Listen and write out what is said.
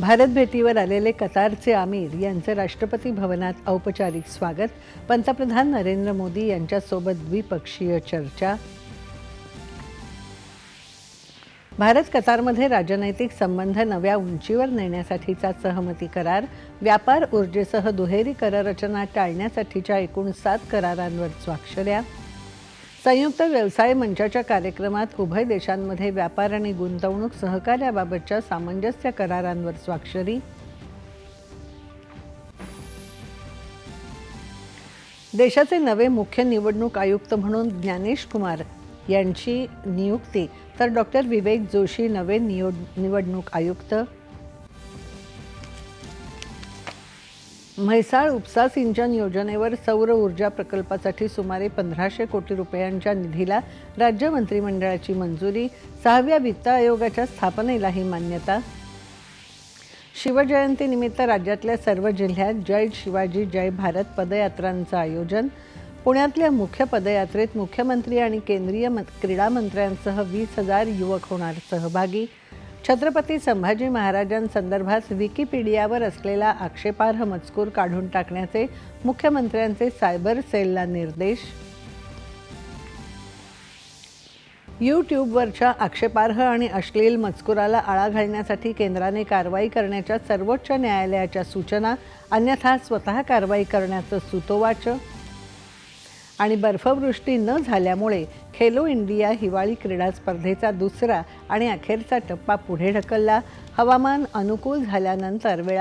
भारत भेटीवर आलेले कतारचे आमिर यांचं राष्ट्रपती भवनात औपचारिक स्वागत. पंतप्रधान नरेंद्र मोदी यांच्यासोबत द्विपक्षीय चर्चा. भारत कतारमध्ये राजनैतिक संबंध नव्या उंचीवर नेण्यासाठीचा सहमती करार. व्यापार ऊर्जेसह दुहेरी कररचना टाळण्यासाठीच्या एकूण सात करारांवर स्वाक्षऱ्या. संयुक्त व्यवसाय मंचाच्या कार्यक्रमात उभय देशांमध्ये व्यापार आणि गुंतवणूक सहकार्याबाबतच्या सामंजस्य करारांवर स्वाक्षरी. देशाचे नवे मुख्य निवडणूक आयुक्त म्हणून ज्ञानेश कुमार यांची नियुक्ती तर डॉक्टर विवेक जोशी नवे नियोड निवडणूक आयुक्त म्हैसाळ उपसा सिंचन योजनेवर सौर ऊर्जा प्रकल्पासाठी सुमारे पंधराशे कोटी रुपयांच्या निधीला राज्य मंत्रिमंडळाची मंजुरी. सहाव्या वित्त आयोगाच्या स्थापनेलाही मान्यता. शिवजयंतीनिमित्त राज्यातल्या सर्व जिल्ह्यात जय शिवाजी जय भारत पदयात्रांचं आयोजन. पुण्यातल्या मुख्य पदयात्रेत मुख्यमंत्री आणि केंद्रीय क्रीडा मंत्र्यांसह वीस हजार युवक होणार सहभागी. छत्रपती संभाजी महाराजांसंदर्भात विकिपीडियावर असलेला आक्षेपार्ह मजकूर काढून टाकण्याचे मुख्यमंत्र्यांचे सायबर सेलला निर्देश. यूट्यूबवरच्या आक्षेपार्ह आणि अश्लील मजकुराला आळा घालण्यासाठी केंद्राने कारवाई करण्याच्या सर्वोच्च न्यायालयाच्या सूचना अन्यथा स्वतः कारवाई करण्याचं सुतोवाच आणि बर्फवृष्टी न झाल्यामुळे खेलो इंडिया हिवाळी क्रीडा स्पर्धेचा दुसरा आणि अखेरचा टप्पा पुढे ढकलला. हवामान अनुकूल झाल्यानंतर वेळा